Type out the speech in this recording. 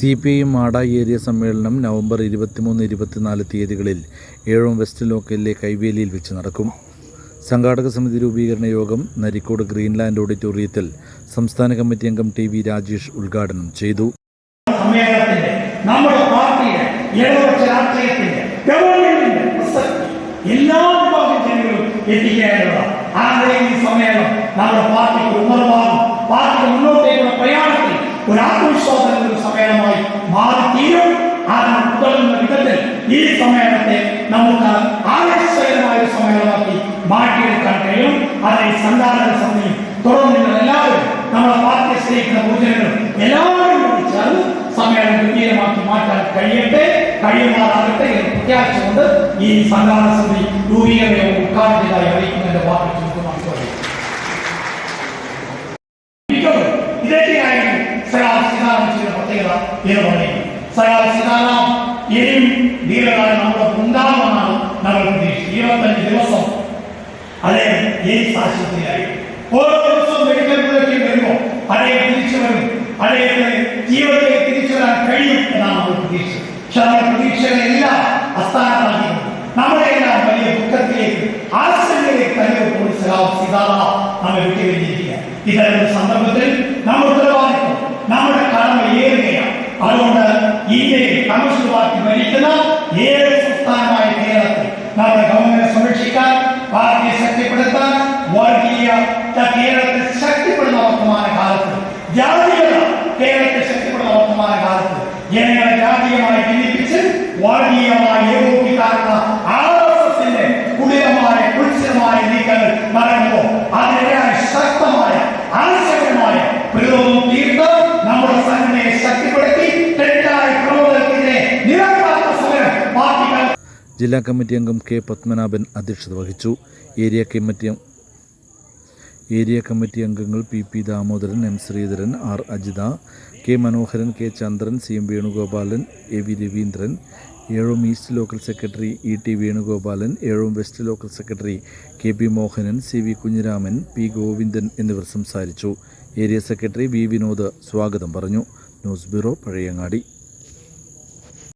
C P I Mada area സമ്മേളനം November ഇരുപത്തിമൂന്ന് ഇരുപത്തിനാല് തീയതികളിൽ ഏഴോം വെസ്റ്റ് ലോക്കലിലെ കൈവേലിയിൽ വെച്ച് നടക്കും. സംഘാടക സമിതി രൂപീകരണ യോഗം നരിക്കോട് ഗ്രീൻലാൻഡ് ഓഡിറ്റോറിയത്തിൽ സംസ്ഥാന കമ്മിറ്റി അംഗം ടി വി രാജേഷ് ഉദ്ഘാടനം ചെയ്തു. നമ്മുടെ എല്ലാ വിഭാഗം ജനങ്ങളും ആ ഒരു ആത്മവിശ്വാസം ഈ സമ്മേളനത്തെ നമുക്ക് ആവേശകരമായ ഒരു സമ്മേളനമാക്കി മാറ്റിയെടുക്കാൻ കഴിയും. അതിനെ സംഘാടക സമിതിയും തുടർന്ന് നിങ്ങൾ എല്ലാവരും നമ്മളെ പാർട്ടിയെ സ്നേഹിക്കുന്ന പൊതുജനങ്ങളും എല്ലാവരും കൂടി ചേർന്ന് സമ്മേളനം വിജയമാക്കി മാറ്റാൻ കഴിയട്ടെ കഴിയുമാറാകട്ടെ എന്ന് പ്രത്യാശിച്ചുകൊണ്ട് ഈ സംഘാടക സമിതി രൂപീകരണവും ഉദ്ഘാടനം ചെയ്തതായി അറിയിക്കുന്നതിന്റെ വാർത്ത മിക്കതും ഇതൊക്കെയായിരുന്നു സയാൽ സീതാറാം ചെയ്ത പ്രത്യേകത എന്ന് പറയുന്നത് സയാൽ സീതാറാം ഇനിയും ദീർഘകാലം നമ്മുടെ ഉണ്ടാകുമെന്നാണ് നമ്മൾ പ്രതീക്ഷിച്ചത് ഇരുപത്തഞ്ച് ദിവസം അദ്ദേഹം എയ്ഡ്സ് ആശുപത്രിയിലായി ഓരോ ദിവസവും മെഡിക്കൽ ബുള്ളറ്റിൻ വരുമ്പോൾ അദ്ദേഹം തിരിച്ചു വരും അദ്ദേഹത്തിന് ജീവിതത്തിലേക്ക് തിരിച്ചു വരാൻ കഴിയും എന്നാണ് നമ്മൾ പ്രതീക്ഷിച്ചത് പക്ഷെ നമ്മുടെ പ്രതീക്ഷകളെല്ലാം അസ്ഥാനത്താക്കിയിരുന്നു നമ്മുടെ എല്ലാം വലിയ ദുഃഖത്തിലേക്ക് ആശങ്കയിലേക്ക് തന്നെ പോലീസ് സീതാറാം നമ്മെ വിട്ടുകഴിഞ്ഞിരിക്കുക ഇത്തരം ഒരു സന്ദർഭത്തിൽ നമ്മുടെ ഉത്തരവാദിത്വം നമ്മുടെ കടമ ഏറുകയാണ് അതുകൊണ്ട് ഇന്ത്യയിൽ പാർട്ടി ഭരിക്കുന്ന ഏത് സംസ്ഥാനമായ കേരളത്തിൽ നമ്മുടെ ഗവൺമെന്റ് സംരക്ഷിക്കാൻ പാർട്ടിയെ ശക്തിപ്പെടുത്താൻ വർഗീയ കേരളത്തെ ശക്തിപ്പെടുന്ന വർത്തമാന കാലത്ത് ജാതീയത കേരളത്തെ ശക്തിപ്പെടുന്ന വർത്തമാന കാലത്ത് ജനങ്ങളെ ജാതീയമായി ഭിന്നിപ്പിച്ച് വർഗീയമായി ഏകോപിക്കാനുള്ള ജില്ലാ കമ്മിറ്റി അംഗം കെ പത്മനാഭൻ അധ്യക്ഷത വഹിച്ചു. ഏരിയ കമ്മിറ്റി ഏരിയ കമ്മിറ്റി അംഗങ്ങൾ P P Damodaran M Sreedharan R Ajitha K Manoharan K Chandran C M Venugopalan A V Raveendran Ezhome east local secretary E T Venugopalan Ezhome west local secretary K P Mohanan C V Kunhiraman P Govindan എന്നിവർ സംസാരിച്ചു. Area secretary V Vinod സ്വാഗതം പറഞ്ഞു. News bureau Pazhayangadi.